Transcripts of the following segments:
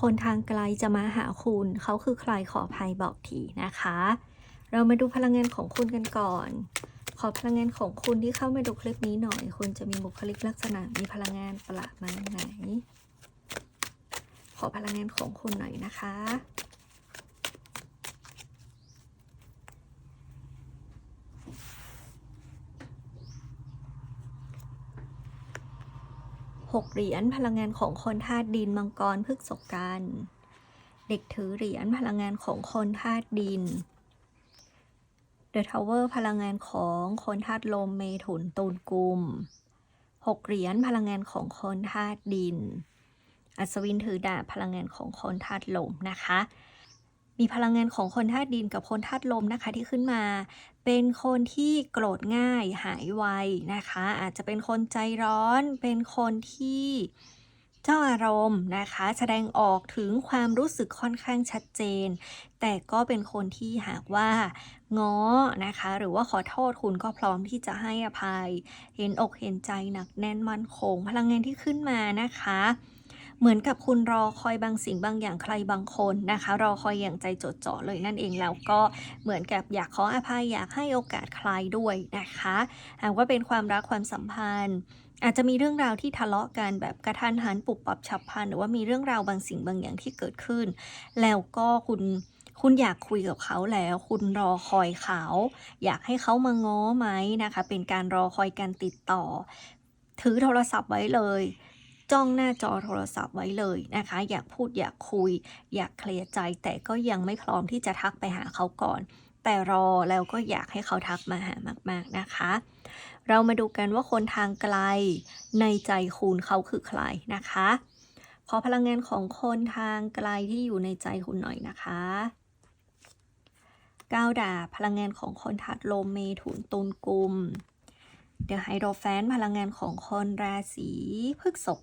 คนทางไกลจะมาหาคุณ เขาคือใครขออภัยบอกทีนะคะ เรามาดูพลังงานของคุณกันก่อน ขอพลังงานของคุณที่เข้ามาดูคลิปนี้หน่อย คุณจะมีบุคลิกลักษณะมีพลังงานประหลาดมาไหน ขอพลังงานของคุณหน่อยนะคะ กเหรียญพลังงานของคนธาตุดินมังกรพฤกษกันเด็กถือเหรียญพลังงานของคนธาตุดิน The Tower พลังงานของคนธาตุลมเมถุนตูนกุมหกเหรียญพลังงานของคนธาตุดิน อัศวินถือดาบพลังงานของคนธาตุลมนะคะ มีพลังงานของคนธาตุดินกับคนธาตุลมนะคะที่ขึ้นมา เป็นคนที่โกรธง่ายหายไวนะคะ อาจจะเป็นคนใจร้อน เป็นคนที่เจ้าอารมณ์นะคะ แสดงออกถึงความรู้สึกค่อนข้างชัดเจน แต่ก็เป็นคนที่หากว่าง้อนะคะ หรือว่าขอโทษคุณก็พร้อมที่จะให้อภัย เห็นอกเห็นใจหนักแน่นมั่นคง พลังงานที่ขึ้นมานะคะ เหมือนกับคุณรอคอยบางสิ่งบางอย่างใครบางคนนะคะ รอคอยอย่างใจจดจ่อเลยนั่นเองแล้วก็เหมือนกับอยากขออภัยอยากให้โอกาสใครด้วยนะคะหากว่าเป็นความรักความสัมพันธ์อาจจะมีเรื่องราวที่ทะเลาะกันแบบกระทันหันปุบปับฉับพลันหรือว่ามีเรื่องราวบางสิ่งบางอย่างที่เกิดขึ้น แล้วก็คุณคุณอยากคุยกับเขาแล้ว คุณรอคอยเขา อยากให้เขามาง้อไหมนะคะ เป็นการรอคอยการติดต่อ ถือโทรศัพท์ไว้เลย จ้องหน้าจอโทรศัพท์ไว้เลยนะคะ อยากพูดอยากคุย อยากเคลียร์ใจ แต่ก็ยังไม่พร้อมที่จะทักไปหาเขาก่อน แต่รอแล้วก็อยากให้เขาทักมาหามาก ๆนะคะ เรามาดูกันว่าคนทางไกลในใจคุณเขาคือใครนะคะขอพลังงานของคนทางไกลที่อยู่ในใจคุณหน่อยนะคะก้าวดาบพลังงานของคนถัดลมเมถุนตุลกุม เดอะไฮโดรแฟนพลังงานของคนราศีพฤษภ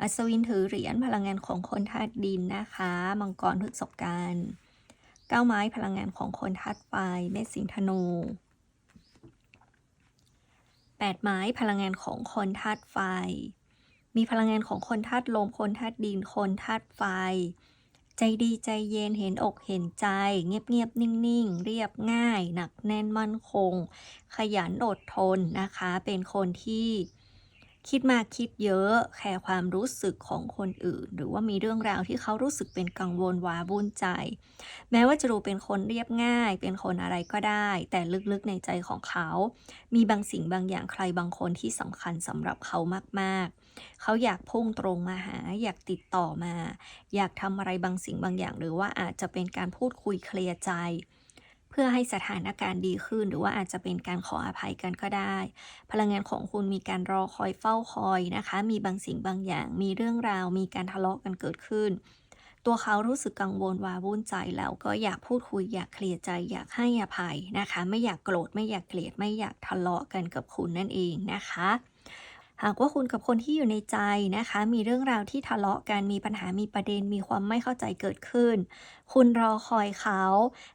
อัศวินถือเหรียญพลังงานของคนธาตุดินนะคะ มังกรพฤษกันเก้าไม้พลังงานของคนธาตุไฟ เมษสิงห์ธนูแปดไม้พลังงานของคนธาตุไฟ มีพลังงานของคนธาตุลม คนธาตุดิน คนธาตุไฟ ใจดีใจเย็นเห็นอกเห็นใจ เงียบเงียบๆนิ่งๆ เรียบง่าย หนักแน่นมั่นคง ขยันอดทนนะคะ เป็นคนที่ คิดมากคิดเยอะแคร์ความรู้สึกของคนอื่น หรือว่ามีเรื่องราวที่เขารู้สึกเป็นกังวลว้าวุ่นใจ แม้ว่าจะดูเป็นคนเรียบง่าย เป็นคนอะไรก็ได้ แต่ลึกๆในใจของเขา มีบางสิ่งบางอย่างใครบางคนที่สำคัญสำหรับเขามากๆ เขาอยากพุ่งตรงมาหา อยากติดต่อมา อยากทำอะไรบางสิ่งบางอย่าง หรือว่าอาจจะเป็นการพูดคุยเคลียร์ใจ พื่อให้สถานการณ์ดีขึ้น หรือว่าอาจจะเป็นการขออภัยกันก็ได้ พลังงานของคุณมีการรอคอยเฝ้าคอยนะคะ มีบางสิ่งบางอย่าง มีเรื่องราว มีการทะเลาะกันเกิดขึ้น ตัวเขารู้สึกกังวลวาวุ่นใจแล้วก็อยากพูดคุยอยากเคลียร์ใจอยากให้อภัยนะคะ ไม่อยากโกรธไม่อยากเกลียดไม่อยากทะเลาะกันกับคุณนั่นเองนะคะ หากว่าคุณกับคนที่อยู่ในใจนะคะ มีเรื่องราวที่ทะเลาะกันมีปัญหามีประเด็นมีความไม่เข้าใจเกิดขึ้น คุณรอคอยเขา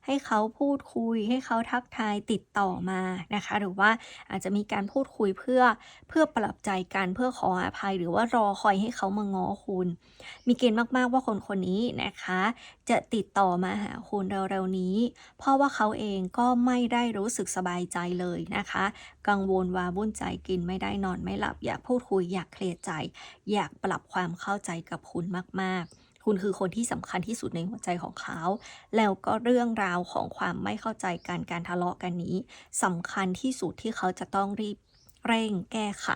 ให้เขาพูดคุย ให้เขาทักทายติดต่อมานะคะ หรือว่าอาจจะมีการพูดคุยเพื่อเพื่อปรับใจกันเพื่อขออภัย หรือว่ารอคอยให้เขามาง้อคุณ มีเกณฑ์มากๆว่าคนคนนี้นะคะ จะติดต่อมาหาคุณเร็วๆนี้ เพราะว่าเขาเองก็ไม่ได้รู้สึกสบายใจเลยนะคะกังวลวาวุ่นใจกินไม่ได้นอนไม่หลับ อยากพูดคุยอยากเคลียร์ใจ อยากปรับความเข้าใจกับคุณมาก ๆคุณคือคนที่สำคัญที่สุดในหัวใจของเขา แล้วก็เรื่องราวของความไม่เข้าใจกันการทะเลาะกันนี้สำคัญที่สุดที่เขาจะต้องรีบ เร่งแก้ไข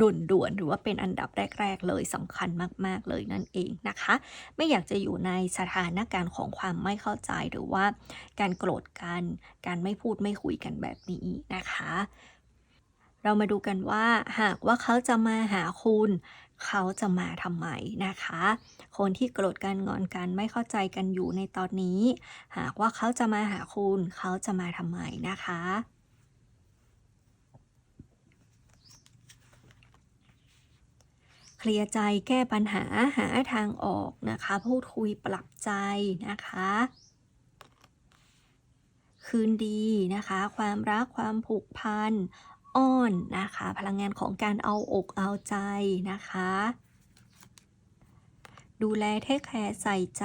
ด่วนๆหรือว่าเป็นอันดับแรก ๆ เลยสำคัญมาก ๆ เลยนั่นเองนะคะ ไม่อยากจะอยู่ในสถานการณ์ของความไม่เข้าใจหรือว่า การโกรธกัน การไม่พูดไม่คุยกันแบบนี้นะคะ เรามาดูกันว่า หากว่าเขาจะมาหาคุณเขาจะมาทำไมนะคะ คนที่โกรธกันงอนกันไม่เข้าใจกันอยู่ในตอนนี้ หากว่าเขาจะมาหาคุณ เขาจะมาทำไมนะคะ เค ลียร์ใจแก้ปัญหาหาทางออกนะคะ พูดคุยปรับใจนะคะ คืนดีนะคะ ความรักความผูกพันอ้อนนะคะ พลังงานของการเอาอกเอาใจนะคะ ดูแลเทคแคร์ใส่ใจ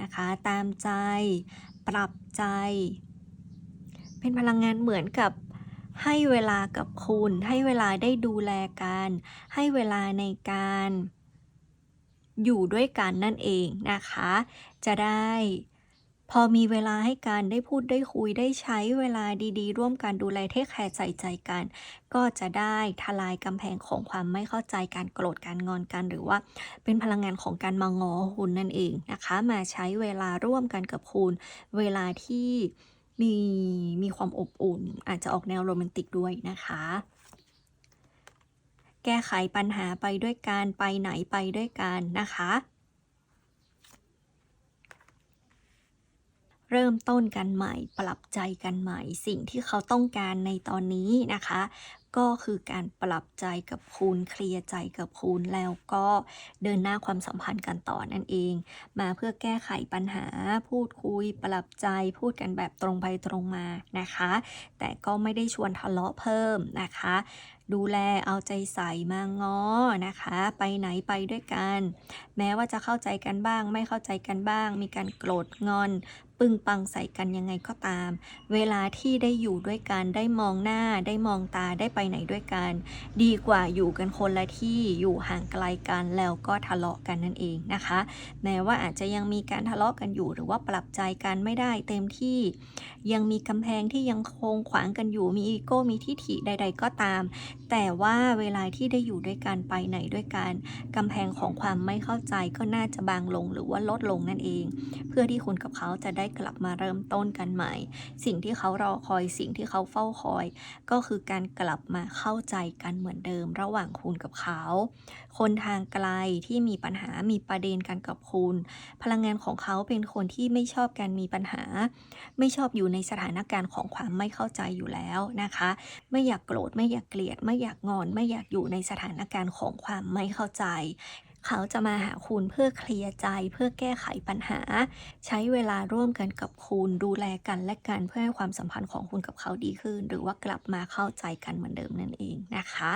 นะคะ ตามใจ ปรับใจ เป็นพลังงานเหมือนกับ ให้เวลากับคุณ ให้เวลาได้ดูแลกัน ให้เวลาในการ อยู่ด้วยกันนั่นเองนะคะ จะได้ พอมีเวลาให้กันได้พูดได้คุยได้ใช้เวลาดีๆ ร่วมกันดูแลเทคแคร์ใส่ใจกัน ก็จะได้ทลายกำแพงของความไม่เข้าใจการโกรธการงอนกัน หรือว่าเป็นพลังงานของการมางอคุณนั่นเองนะคะ มาใช้เวลาร่วมกันกับคุณ เวลาที่ มีมีความอบอุ่น อาจจะออกแนวโรแมนติกด้วยนะคะ แก้ไขปัญหาไปด้วยกันไปไหนไปด้วยกันนะคะ เริ่มต้นกันใหม่ ปรับใจกันใหม่ สิ่งที่เขาต้องการในตอนนี้นะคะ ก็คือการปรับใจกับคุณเคลียร์ใจกับคุณแล้วก็เดินหน้าความสัมพันธ์กันต่อนั่นเอง มาเพื่อแก้ไขปัญหา พูดคุย ปรับใจพูดกันแบบตรงไปตรงมานะคะ แต่ก็ไม่ได้ชวนทะเลาะเพิ่มนะคะ ดูแลเอาใจใส่มาง้อนะคะ ไปไหนไปด้วยกัน แม้ว่าจะเข้าใจกันบ้าง ไม่เข้าใจกันบ้าง มีการโกรธงอนปึ้งปังใส่กันยังไงก็ตาม เวลาที่ได้อยู่ด้วยกันได้มองหน้าได้มองตาได้ไปไหนด้วยกัน ดีกว่าอยู่กันคนละที่อยู่ห่างไกลกันแล้วก็ทะเลาะกันนั่นเองนะคะ แม้ว่าอาจจะยังมีการทะเลาะกันอยู่ หรือว่าปรับใจกันไม่ได้เต็มที่ ยังมีกำแพงที่ยังคงขวางกันอยู่มีอีโก้มีทิฐิใด ๆ ก็ตาม แต่ว่าเวลาที่ได้อยู่ด้วยกันไปไหนด้วยกันกำแพงของความไม่เข้าใจก็น่าจะบางลงหรือว่าลดลงนั่นเอง เพื่อที่คุณกับเขาจะได้กลับมาเริ่มต้นกันใหม่ สิ่งที่เขารอคอยสิ่งที่เขาเฝ้าคอย ก็คือการกลับมาเข้าใจกันเหมือนเดิม ระหว่างคุณกับเขา คนทางไกลที่มีปัญหามีประเด็นกันกับคุณ พลังงานของเขาเป็นคนที่ไม่ชอบการมีปัญหา ไม่ชอบอยู่ในสถานการณ์ของความไม่เข้าใจอยู่แล้วนะคะ ไม่อยากโกรธไม่อยากเกลียด ไม่อยากงอน ไม่อยากอยู่ในสถานการณ์ของความไม่เข้าใจ เขาจะมาหาคุณเพื่อเคลียร์ใจเพื่อแก้ไขปัญหา ใช้เวลาร่วมกันกับคุณดูแลกันและกันเพื่อให้ความสัมพันธ์ของคุณกับเขาดีขึ้น หรือว่ากลับมาเข้าใจกันเหมือนเดิมนั่นเองนะคะ